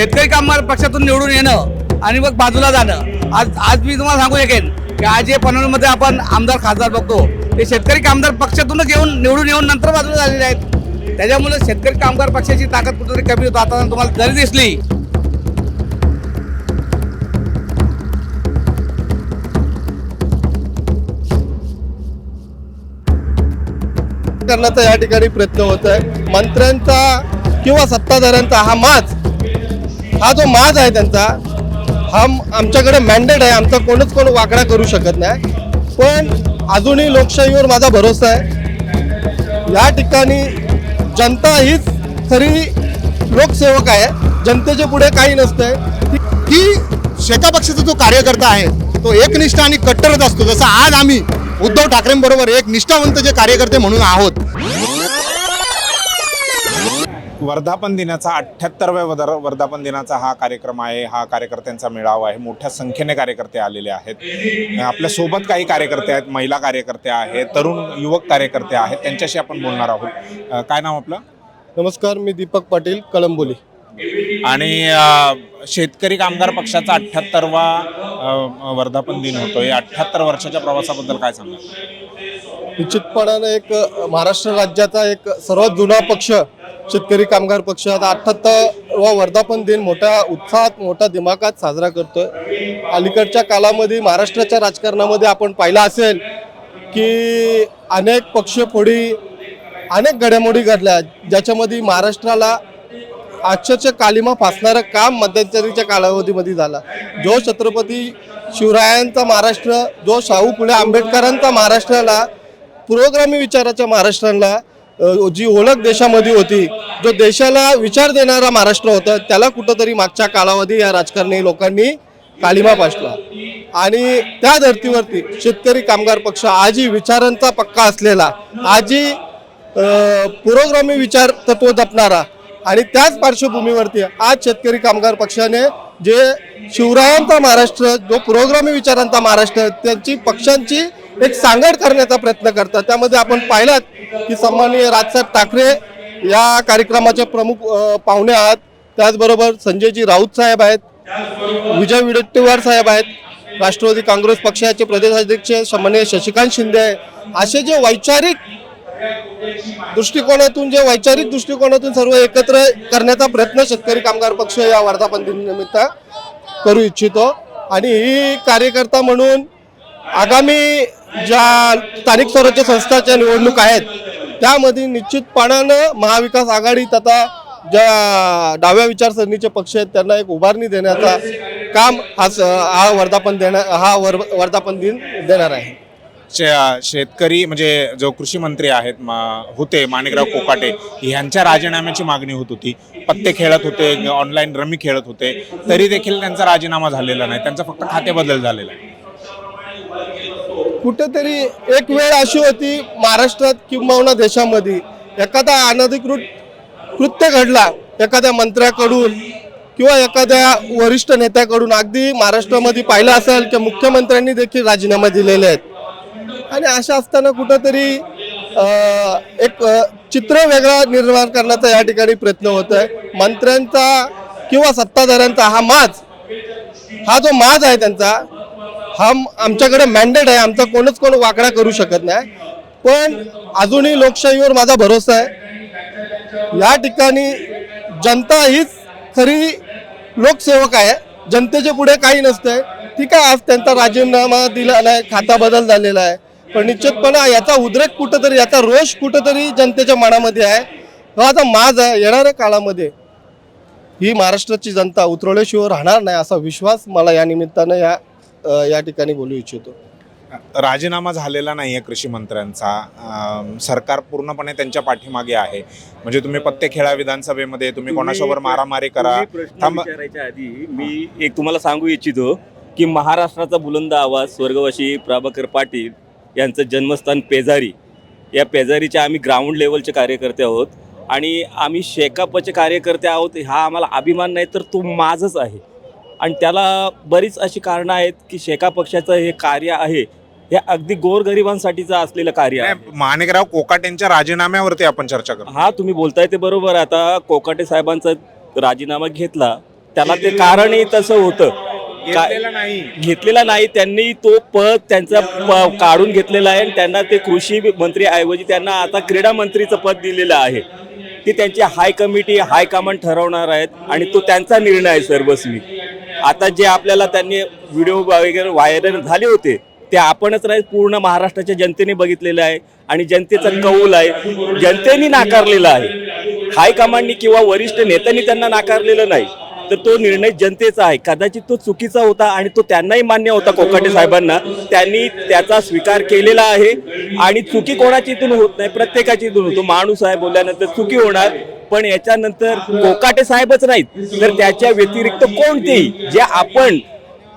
शेतकरी कामगार पक्षातून निवडून येणं आणि मग बाजूला जाणं. आज आज मी तुम्हाला सांगू शकेन की आज जे पनवेलमध्ये आपण आमदार खासदार बघतो. ते शेतकरी कामगार पक्षातूनच येऊन निवडून येऊन नंतर बाजूला झालेले आहेत. त्याच्यामुळे शेतकरी कामगार पक्षाची ताकद कुठेतरी कमी होतो. आता तुम्हाला जरी दिसली. करण्याचा या ठिकाणी प्रयत्न होत आहे मंत्र्यांचा किंवा सत्ताधाऱ्यांचा हा माज हा जो माज आहे त्यांचा हा आमच्याकडे मॅन्डेट आहे. आमचा कोणच कोण वाकडा करू शकत नाही. पण अजूनही लोकशाहीवर माझा भरोसा आहे. या ठिकाणी जनता हीच खरी लोकसेवक आहे. जनतेच्या पुढे काही नसतंय. की शेका पक्षाचा जो कार्यकर्ता आहे तो एकनिष्ठ आणि कट्टरच असतो. जसं आज आम्ही उद्धव ठाकरेंबरोबर एक निष्ठावंत जे कार्यकर्ते म्हणून आहोत. वर्धापन दिनाचा अठ्ठ्याहत्तरव्या वर्धापन दिनाचा हा कार्यक्रम आहे. हा कार्यकर्त्यांचा मेळावा आहे. मोठ्या संख्येने कार्यकर्ते आलेले आहेत. आपल्यासोबत काही कार्यकर्ते आहेत. महिला कार्यकर्ते आहेत. तरुण युवक कार्यकर्ते आहेत. त्यांच्याशी आपण बोलणार आहोत. काय नाव आपलं? नमस्कार मी दीपक पाटील कळंबोली. आणि शेतकरी कामगार पक्षाचा अठ्ठ्याहत्तरवा वर्धापन दिन होतो या अठ्ठ्याहत्तर वर्षाच्या प्रवासाबद्दल काय सांगा निश्चितपणाने एक महाराष्ट्र राज्याचा एक सर्वात जुना पक्ष शेतकरी कामगार पक्ष आता अठ्ठ्याहत्तर वर्धापन दिन मोठ्या उत्साहात मोठ्या दिमागात साजरा करतोय. अलीकडच्या काळामध्ये महाराष्ट्राच्या राजकारणामध्ये आपण पाहिलं असेल की अनेक पक्षफोडी अनेक घडामोडी घडल्या ज्याच्यामध्ये महाराष्ट्राला आश्चर्य कालिमा फासणारं काम मध्यंतरीच्या कालावधीमध्ये झाला. जो छत्रपती शिवरायांचा महाराष्ट्र जो शाहू फुले आंबेडकरांचा महाराष्ट्राला पुरोगामी विचाराच्या महाराष्ट्राला जी ओळख देशामध्ये होती जो देशाला विचार देणारा महाराष्ट्र होता त्याला कुठंतरी मागच्या कालावधी या राजकारणी लोकांनी कालिमा पासला. आणि त्या धर्तीवरती शेतकरी कामगार पक्ष आजही विचारांचा पक्का असलेला आजही अ, पुरोगामी विचार तत्व जपणारा आणि त्याच पार्श्वभूमीवरती आज शेतकरी कामगार पक्षाने जे शिवरायांचा महाराष्ट्र जो पुरोगामी विचारांचा महाराष्ट्र त्यांची पक्षांची एक सांगड करण्याचा प्रयत्न करतात. त्यामध्ये आपण पाहिलात की सन्माननीय राजसाहेब ठाकरे या कार्यक्रमाचे प्रमुख पाहुणे आहात. त्याचबरोबर संजयजी राऊत साहेब आहेत विजय विडेट्टीवार साहेब आहेत राष्ट्रवादी काँग्रेस पक्षाचे प्रदेशाध्यक्ष सन्माननीय शशिकांत शिंदे आहे असे जे वैचारिक दृष्टिकोनातून जे वैचारिक दृष्टिकोनातून सर्व एकत्र करण्याचा प्रयत्न शेतकरी कामगार पक्ष या वर्धापन दिनानिमित्त करू इच्छितो. आणि ही कार्यकर्ता म्हणून आगामी ज्या स्थानिक स्वराज्य संस्थाच्या निवडणूक आहेत त्यामध्ये निश्चितपणानं महाविकास आघाडी तथा ज्या डाव्या विचारसरणीचे पक्ष आहेत त्यांना एक उभारणी देण्याचा काम हा स- हा वर्धापन देणार हा वर वर्धापन दिन देणार आहे. शे- शेतकरी म्हणजे जो कृषी मंत्री आहेत मा- होते माणिकराव कोकाटे यांच्या राजीनाम्याची मागणी होत होती. पत्ते खेळत होते ऑनलाईन रमी खेळत होते. तरी देखील त्यांचा राजीनामा झालेला नाही. त्यांचा फक्त खाते बदल झालेला आहे कुठेतरी एक वेळ अशी होती महाराष्ट्रात किंबहुना देशामध्ये एखादा अनधिकृत कृत्य घडला एखाद्या मंत्र्याकडून किंवा एखाद्या वरिष्ठ नेत्याकडून. अगदी महाराष्ट्रामध्ये पाहिलं असेल की मुख्यमंत्र्यांनी देखील राजीनामा दिलेले आहेत. आणि अशा असताना कुठंतरी एक चित्र वेगळा निर्माण करण्याचा या ठिकाणी प्रयत्न होत आहे. मंत्र्यांचा किंवा सत्ताधाऱ्यांचा हा माज हा जो माज आहे त्यांचा हा आमच्याकडे मॅन्डेट आहे. आमचा कोणच कोण वाकडा करू शकत नाही. पण अजूनही लोकशाहीवर माझा भरोसा आहे. या ठिकाणी जनता हीच खरी लोकसेवक आहे. जनतेच्या पुढे काही नसतंय. ठीक आहे आज त्यांचा राजीनामा दिला नाही खाता बदल झालेला आहे. पण निश्चितपणा याचा उद्रेक कुठंतरी याचा रोष कुठंतरी जनतेच्या मनामध्ये आहे. हा आता माज आहे येणाऱ्या काळामध्ये ही महाराष्ट्राची जनता उतरवल्याशिवाय राहणार नाही असा विश्वास मला या निमित्तानं या अ, या ठिकाणी बोलू इच्छितो. राजीनामा झालेला नाही आहे कृषी मंत्र्यांचा. अं, सरकार पूर्णपणे त्यांच्या पाठीमागे आहे. म्हणजे तुम्ही पत्ते खेळा विधानसभेमध्ये तुम्ही कोणासोबत मारामारी करा. तुम्ही प्रश्न थांबा. विचारायच्या आधी मी एक तुम्हाला सांगू इच्छितो की महाराष्ट्राचा बुलंद आवाज स्वर्गवासी प्रभाकर पाटील यांचं जन्मस्थान पेजारी या पेजारीचे आम्ही ग्राउंड लेवलचे कार्यकर्ते आहोत आणि आम्ही शेकापचे कार्यकर्ते आहोत हा आम्हाला अभिमान नाही तर तो माझच आहे. आणि त्याला बरीच अशी कारणं आहेत की शेका पक्षाचं हे कार्य आहे हे अगदी गोरगरिबांसाठीचं असलेलं कार्य आहे. नाही, माणिकराव कोकाटेंच्या राजीनाम्यावरती आपण चर्चा करू हा तुम्ही बोलताय ते बरोबर आहे. आता कोकाटे साहेबांचा राजीनामा घेतला त्याला ते कारणही तसं होतं. घेतलेलं नाही. घेतलेला नाही त्यांनी तो पद त्यांचा प- काढून घेतलेला आहे आणि त्यांना ते कृषी मंत्री ऐवजी त्यांना आता क्रीडा मंत्रीचं पद दिलेलं आहे. ती त्यांची हाय कमिटी हाय कमांड ठरवणार आहेत आणि तो त्यांचा निर्णय आहे सर्वस्वी. आता जे आपल्याला त्यांनी व्हिडिओ वगैरे व्हायरल झाले होते ते आपणच नाही पूर्ण महाराष्ट्राच्या जनतेने बघितलेलं आहे आणि जनतेचा कौल आहे जनतेने नाकारलेला आहे. हायकमांडनी किंवा वरिष्ठ नेत्यांनी त्यांना नाकारलेलं नाही. तर तो निर्णय जनतेचा आहे. कदाचित तो चुकीचा होता आणि तो त्यांनाही मान्य होता कोकाटे साहेबांना. त्यांनी त्याचा स्वीकार केलेला आहे. आणि चुकी कोणाची इथून होत नाही प्रत्येकाची इथून होतो. माणूस आहे बोलल्यानंतर चुकी होणार पण याच्यानंतर कोकाटे साहेबच नाहीत. तर त्याच्या व्यतिरिक्त कोणतेही जे आपण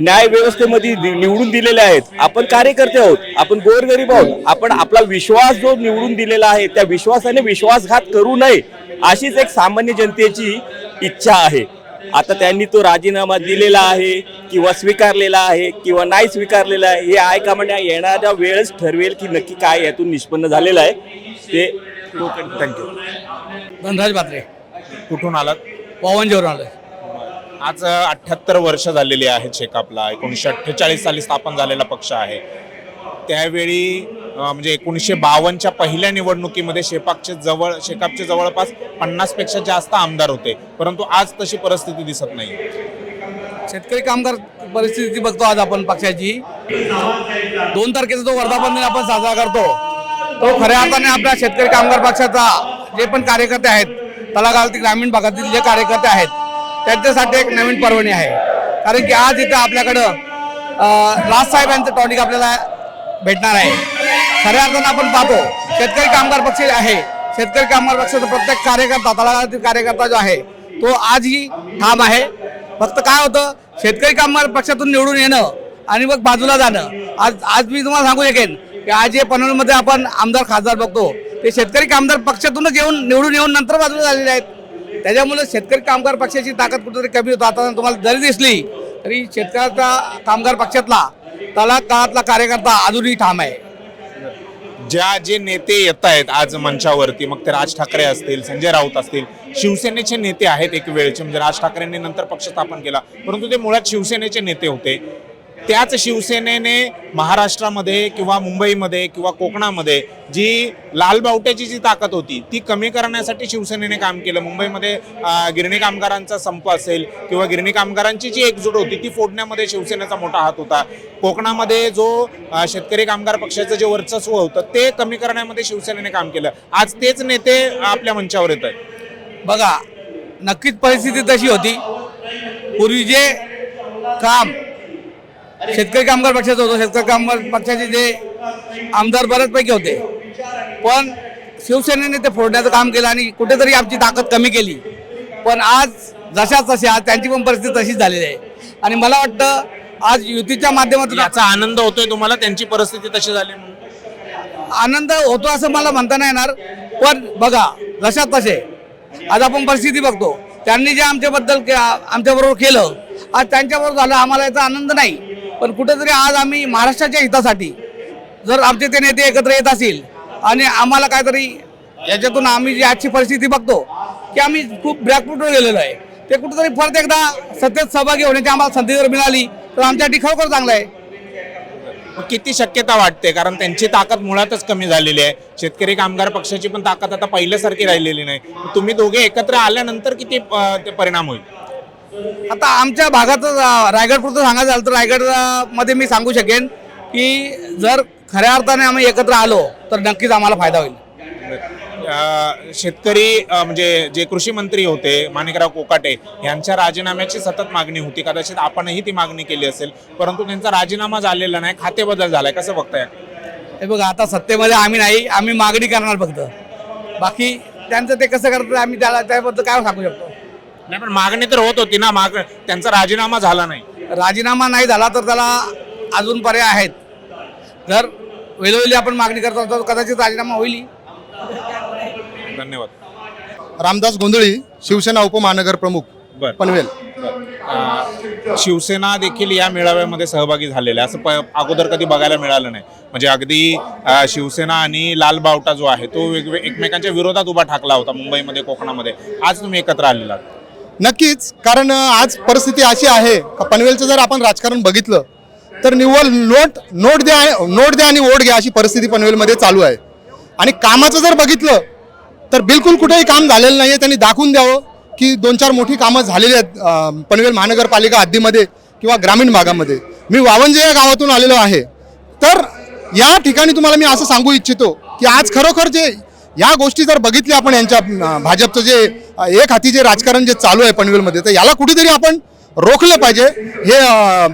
न्याय व्यवस्थेमध्ये निवडून दिलेले आहेत आपण कार्यकर्ते आहोत आपण गोरगरीब आहोत आपण आपला विश्वास जो निवडून दिलेला आहे त्या विश्वासाने विश्वासघात करू नये अशीच एक सामान्य जनतेची इच्छा आहे. आता त्यांनी तो राजीनामा दिलेला आहे किंवा स्वीकारलेला आहे किंवा नाही स्वीकारलेला आहे हे हायकमांड येणाऱ्या वेळच ठरवेल की नक्की काय यातून निष्पन्न झालेलं आहे. ते थँक्यू धनराज बात्रे कुठून आलात? पवन जेवण आलोय. आज अठ्याहत्तर वर्ष झालेली आहेत शेकापला एकोणीसशे अठ्ठेचाळीस साली स्थापन झालेला पक्ष आहे. त्यावेळी म्हणजे एकोणीसशे बावन्नच्या पहिल्या निवडणुकीमध्ये शेपाकचे जवळ शेकापचे जवळपास पन्नासपेक्षा जास्त आमदार होते. परंतु आज तशी परिस्थिती दिसत नाही. शेतकरी कामगार परिस्थिती बघतो आज आपण पक्षाची. दोन तारखेचा जो वर्धापन दिन आपण साजरा करतो तो खऱ्या अर्थाने आपल्या शेतकरी कामगार पक्षाचा जे पण कार्यकर्ते आहेत तळागाळातील ग्रामीण भागातील जे कार्यकर्ते आहेत त्यांच्यासाठी एक नवीन पर्वणी आहे. कारण की आज इथं आपल्याकडं राज राजसाहेब यांचं टॉनिक आपल्याला भेटणार आहे. खऱ्या अर्थानं आपण पाहतो शेतकरी कामगार पक्ष जे आहे. शेतकरी कामगार पक्षाचा प्रत्येक कार्यकर्ता तळागाळातील कार्यकर्ता जो आहे तो आजही ठाम आहे. फक्त काय होतं शेतकरी कामगार पक्षातून निवडून येणं आणि मग बाजूला जाणं. आज आज मी तुम्हाला सांगू शकेन की आज हे पनवेलमध्ये आपण आमदार खासदार बघतो ते शेतकरी कामगार पक्षातूनच येऊन निवडून येऊन नंतर बाजूला झालेले आहेत. त्याच्यामुळे शेतकरी कामगार पक्षाची ताकद कुठेतरी कमी होतं आता तुम्हाला जरी दिसली तरी शेतकऱ्याचा कामगार पक्षातला तळाग काळातला कार्यकर्ता अजूनही ठाम आहे. ज्या जे नेते येत आहेत आज मंचावरती मग ते राज ठाकरे असतील संजय राऊत असतील शिवसेनेचे नेते आहेत एक वेळचे. म्हणजे राज ठाकरेंनी नंतर पक्ष स्थापन केला. परंतु ते मुळात शिवसेनेचे नेते होते. त्याच शिवसेनेने महाराष्ट्रामध्ये किंवा मुंबईमध्ये किंवा कोकणामध्ये जी लाल बावट्याची जी ताकद होती ती कमी करण्यासाठी शिवसेनेने काम केलं. मुंबईमध्ये गिरणी कामगारांचा संप असेल किंवा गिरणी कामगारांची जी एकजूट होती ती फोडण्यामध्ये शिवसेनेचा मोठा हात होता. कोकणामध्ये जो शेतकरी कामगार पक्षाचं जे वर्चस्व होतं ते कमी करण्यामध्ये शिवसेनेने काम केलं. आज तेच नेते आपल्या मंचावर येत आहेत. बघा नक्कीच परिस्थिती तशी होती. पूर्वी जे काम शेतकरी कामगार पक्षाचं होतं. शेतकरी कामगार पक्षाचे जे आमदार बऱ्याचपैकी होते. पण शिवसेनेने ते फोडण्याचं काम केलं आणि कुठेतरी आमची ताकद कमी केली. पण आज जशाच तशी आज त्यांची पण परिस्थिती तशीच झालेली आहे. आणि मला वाटतं आज युतीच्या माध्यमातून याचा आनंद होतोय तुम्हाला? त्यांची परिस्थिती तशी झाली म्हणून. आनंद होतो असं मला म्हणता नाही येणार. पण बघा जशात तसे आज आपण परिस्थिती बघतो. त्यांनी जे आमच्याबद्दल आमच्याबरोबर केलं आज त्यांच्याबरोबर झालं आम्हाला याचा आनंद नाही. पण कुठेतरी आज आम्ही महाराष्ट्राच्या हितासाठी जर आमचे ते नेते एकत्र येत असतील आणि आम्हाला काहीतरी याच्यातून आम्ही जी आजची परिस्थिती बघतो की आम्ही खूप बॅकफुटवर गेलेलो आहे. ते कुठेतरी परत एकदा सत्तेत सहभागी होण्याची आम्हाला संधी जर मिळाली तर आमच्यासाठी खरोखर चांगलं आहे. किती शक्यता वाटते? कारण त्यांची ताकद मुळातच कमी झालेली आहे. शेतकरी कामगार पक्षाची पण ताकद आता पहिल्यासारखी राहिलेली नाही. तुम्ही दोघे एकत्र आल्यानंतर किती ते परिणाम होईल? आता आमच्या भागात रायगड पुरतं सांगायचं झालं तर रायगड अं, मध्ये मी सांगू शकेन की जर खऱ्या अर्थाने आम्ही एकत्र आलो तर नक्कीच आम्हाला फायदा होईल. शेतकरी म्हणजे जे कृषी मंत्री होते माणिकराव कोकाटे यांच्या राजीनाम्याची सतत मागणी होती. कदाचित आपणही ती मागणी केली असेल परंतु त्यांचा राजीनामा झालेला नाही खाते बदल झालाय. कसं बघताय? हे बघा आता सत्तेमध्ये आम्ही नाही आम्ही मागणी करणार फक्त. बाकी त्यांचं ते कसं करतात आम्ही त्याला त्याबद्दल काय सांगू शकतो? नाही पण मागणी तर होत होती ना माग त्यांचा राजीनामा झाला नाही. राजीनामा नाही झाला तर त्याला अजून पर्याय आहेत. जर वेळोवेळी आपण मागणी करत असतो तर कदाचित राजीनामा होईल धन्यवाद. रामदास गोंधळी शिवसेना उपमहानगर प्रमुख बर. पनवेल. शिवसेना देखील या मेळाव्यामध्ये सहभागी झालेल्या आहे. असं प अगोदर कधी बघायला मिळालं नाही. म्हणजे अगदी शिवसेना आणि लाल बावटा जो आहे तो वेगवे एकमेकांच्या विरोधात उभा ठाकला होता मुंबईमध्ये कोकणामध्ये. आज तुम्ही एकत्र आलेला आहात. नक्कीच कारण आज परिस्थिती अशी आहे का पनवेलचं जर आपण राजकारण बघितलं तर निव्वळ नोट नोट द्या नोट द्या आणि वोट घ्या अशी परिस्थिती पनवेलमध्ये चालू आहे. आणि कामाचं जर बघितलं तर बिलकुल कुठेही काम झालेलं नाही आहे त्यांनी दाखवून द्यावं की दोन चार मोठी कामं झालेली आहेत पनवेल महानगरपालिका हद्दीमध्ये किंवा ग्रामीण भागामध्ये. मी वावंजे या गावातून आलेलो आहे. तर या ठिकाणी तुम्हाला मी असं सांगू इच्छितो की आज खरोखर जे या गोष्टी जर बघितल्या आपण यांच्या भाजपचं जे एक हाती जे राजकारण जे चालू आहे पनवेलमध्ये तर याला कुठेतरी आपण रोखलं पाहिजे. हे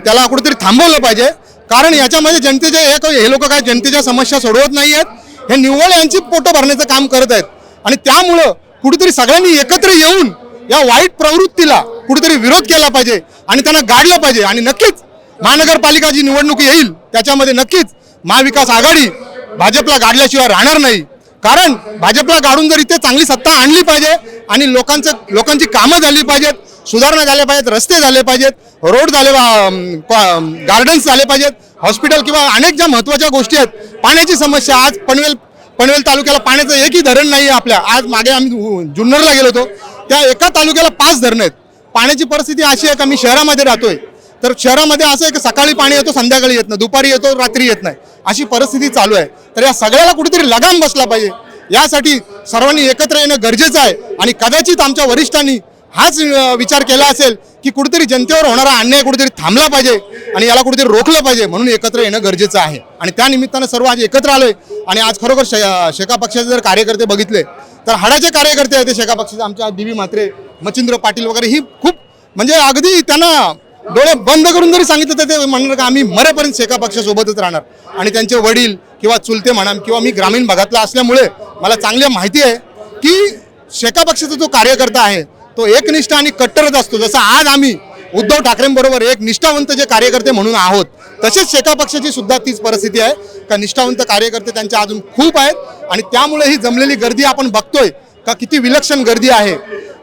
त्याला कुठेतरी थांबवलं पाहिजे. कारण याच्यामध्ये जनतेचे हे हे लोक काय जनतेच्या समस्या सोडवत नाही आहेत हे निव्वळ यांची पोटं भरण्याचं काम करत आहेत. आणि त्यामुळं कुठेतरी सगळ्यांनी एकत्र येऊन या वाईट प्रवृत्तीला कुठेतरी विरोध केला पाहिजे आणि त्यांना गाडलं पाहिजे. आणि नक्कीच महानगरपालिका जी निवडणूक येईल त्याच्यामध्ये नक्कीच महाविकास आघाडी भाजपला गाडल्याशिवाय राहणार नाही. कारण भाजपला गाडून जर इथे चांगली सत्ता आणली पाहिजे आणि लोकांचं लोकांची कामं झाली पाहिजेत सुधारणा झाल्या पाहिजेत रस्ते झाले पाहिजेत रोड झाले गार्डन्स झाले पाहिजेत हॉस्पिटल किंवा अनेक ज्या महत्त्वाच्या गोष्टी आहेत पाण्याची समस्या आज पनवेल पनवेल तालुक्याला पाण्याचं एकही धरण नाही आहे आपल्या. आज मागे आम्ही जुन्नरला गेलो होतो. त्या एका तालुक्याला पाच धरणं आहेत. पाण्याची परिस्थिती अशी आहे का मी शहरामध्ये राहतोय. तर शहरामध्ये असं आहे की सकाळी पाणी येतो संध्याकाळी येत नाही. दुपारी येतो रात्री येत नाही. अशी परिस्थिती चालू आहे. तर या सगळ्याला कुठेतरी लगाम बसला पाहिजे. यासाठी सर्वांनी एकत्र येणं गरजेचं आहे. आणि कदाचित आमच्या वरिष्ठांनी हाच विचार केला असेल की कुठेतरी जनतेवर होणारा अन्याय कुठेतरी थांबला पाहिजे आणि याला कुठेतरी रोखलं पाहिजे म्हणून एकत्र येणं गरजेचं आहे. आणि त्या निमित्तानं सर्व आज एकत्र आलोय. आणि आज खरोखर शे शेका पक्षाचे जर कार्यकर्ते बघितले तर हाडाचे कार्यकर्ते आहेत ते शेका पक्षाचे. आमच्या बीबी म्हात्रे मच्छिंद्र पाटील वगैरे ही खूप म्हणजे अगदी त्यांना डोळे बंद करून जरी सांगितलं तर ते म्हणणार का आम्ही मरेपर्यंत शेका पक्षासोबतच राहणार. आणि त्यांचे वडील किंवा चुलते म्हणा किंवा मी ग्रामीण भागातला असल्यामुळे मला चांगली माहिती आहे की शेका पक्षाचा जो कार्यकर्ता आहे तो एकनिष्ठ आणि कट्टरच असतो. जसं आज आम्ही उद्धव ठाकरेंबरोबर एक निष्ठावंत जे कार्यकर्ते म्हणून आहोत तसेच शेका पक्षाची सुद्धा तीच परिस्थिती आहे. का निष्ठावंत कार्यकर्ते त्यांच्या अजून खूप आहेत आणि त्यामुळे ही जमलेली गर्दी आपण बघतोय. का किती विलक्षण गर्दी आहे.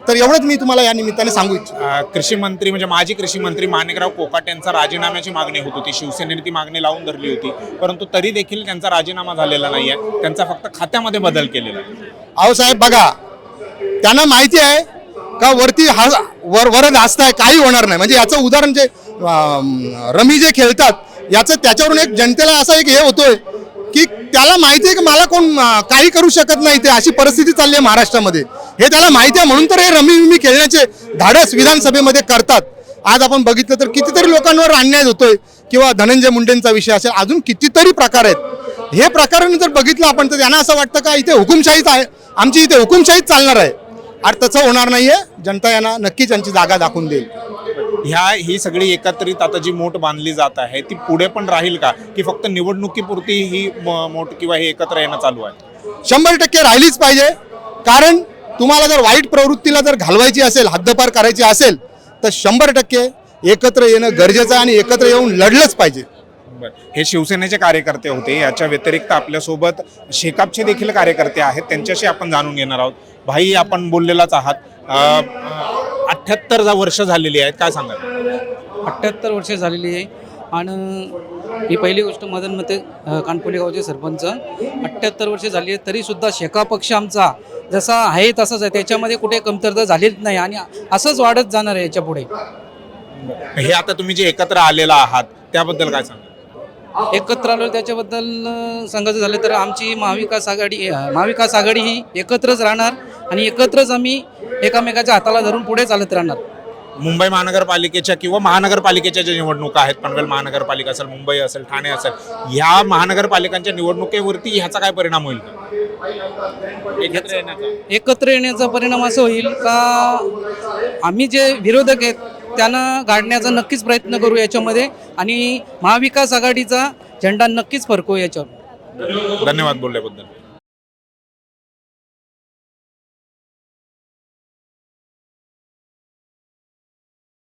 तर एवढंच मी तुम्हाला या निमित्ताने सांगू इच्छितो. कृषी मंत्री म्हणजे माजी कृषी मंत्री माणिकराव कोकाटे यांचा राजीनाम्याची मागणी होत होती. शिवसेनेने ती मागणी लावून धरली होती. परंतु तरी देखील त्यांचा राजीनामा झालेला नाही आहे त्यांचा फक्त खात्यामध्ये बदल केलेला आहे. साहेब बघा त्यांना माहिती आहे का वरती हा वर वरच असताय काही होणार नाही. म्हणजे याचं उदाहरण जे रमी जे खेळतात याचं त्याच्यावरून एक जनतेला असा एक हे होतोय की त्याला माहिती आहे की मला कोण काही करू शकत नाही ते अशी परिस्थिती चालली आहे महाराष्ट्रामध्ये. हे त्याला माहिती आहे म्हणून तर हे रमी विमी खेळण्याचे धाडस विधानसभेमध्ये करतात. आज आपण बघितलं तर कितीतरी लोकांवर अन्याय होतोय किंवा धनंजय मुंडेंचा विषय असेल अजून कितीतरी प्रकार आहेत. हे प्रकाराने जर बघितलं आपण तर त्यांना असं वाटतं का इथे हुकुमशाहीच आहे आमची इथे हुकुमशाहीच चालणार आहे. आणि तसं होणार नाहीये जनता यांना नक्कीच यांची जागा दाखवून देईल. ह्या ही सगळी एकत्रित आता जी मोठ बांधली जात आहे ती पुढे पण राहील का? की फक्त निवडणुकीपुरती ही मोठ किंवा हे एकत्र येणं चालू आहे? शंभर टक्के राहिलीच पाहिजे. कारण तुम्हाला जर वाईट प्रवृत्तीला जर घालवायची असेल हद्दपार करायची असेल तर शंभर टक्के एकत्र येणं गरजेचं आहे आणि एकत्र येऊन लढलंच पाहिजे. हे शिवसेनेचे कार्यकर्ते होते याच्या व्यतिरिक्त आपल्यासोबत शेकापचे देखील कार्यकर्ते आहेत त्यांच्याशी आपण जाणून घेणार आहोत. भाई आपण बोललेलाच आहात. अठ्याहत्तर वर्ष झालेली आहेत काय सांगाल? अठ्ठ्याहत्तर वर्ष झालेली आहे. आणि ही पहिली गोष्ट मदन मते कानपोली गावचे सरपंच. अठ्ठ्याहत्तर वर्ष झाली आहे तरीसुद्धा शेका पक्ष आमचा जसा आहे तसाच आहे. त्याच्यामध्ये कुठे कमतरता झालीच नाही आणि असंच वाढत जाणार आहे याच्यापुढे. हे आता तुम्ही जे एकत्र आलेला आहात त्याबद्दल काय सांगाल? एकत्र आलो त्याच्याबद्दल सांगायचं झालं तर आमची महाविकास आघाडी महाविकास आघाडी ही एकत्रच राहणार. आणि एकत्रच आम्ही एकामेकाच्या हाताला धरून पुढे चालत राहणार. मुंबई महानगरपालिकेच्या किंवा महानगरपालिकेच्या ज्या निवडणुका आहेत पनवेल महानगरपालिका असेल मुंबई असेल ठाणे असेल ह्या महानगरपालिकांच्या निवडणुकीवरती ह्याचा काय परिणाम होईल? का? एकत्र येण्याचा. एकत्र येण्याचा परिणाम असं होईल का? आम्ही जे विरोधक आहेत त्यांना गाडण्याचा नक्कीच प्रयत्न करू याच्यामध्ये आणि महाविकास आघाडीचा झेंडा नक्कीच फरकू याच्यावर. धन्यवाद बोलल्याबद्दल.